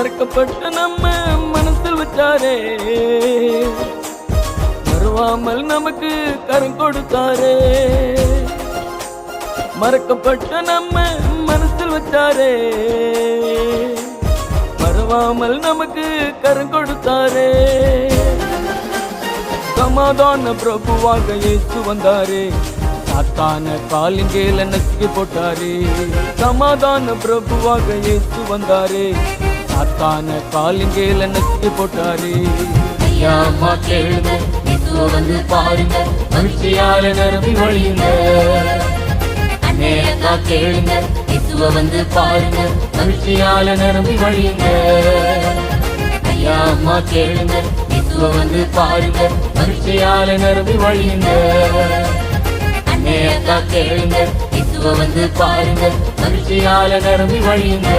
மறக்கப்பட்ட நம்ம மனசில் வச்சாரே. மறவாமல் நமக்கு கரம் கொடுத்தாரே. மறக்கப்பட்ட நம்ம மனசில் வச்சாரே. மறவாமல் நமக்கு கரம் கொடுத்தாரே. சமாதான பிரபுவாக இயேசு வந்தாரே. சாத்தான காலிங்கேல நசுக்கி போட்டாரே. சமாதான பிரபுவாக இயேசு வந்தாரே. சாத்தான காலிங்கேல நசுக்கி போட்டாரே. ஐயா அம்மா கேளுங்க வந்து பாருங்க மகிழ்ச்சியால நிரம்பி வழியுங்க அண்ணே அக்கா கேளுங்க இயேசுவை வந்து பாருங்க மகிழ்ச்சியால நிரம்பி வழியுங்க ஐயா அம்மா கேளுங்க இயேசுவை வந்து பாருங்க மகிழ்ச்சியால நிரம்பி வழியுங்க அண்ணே அக்கா கேளுங்க இயேசுவை வந்து பாருங்க மகிழ்ச்சியால நிரம்பி வழியுங்க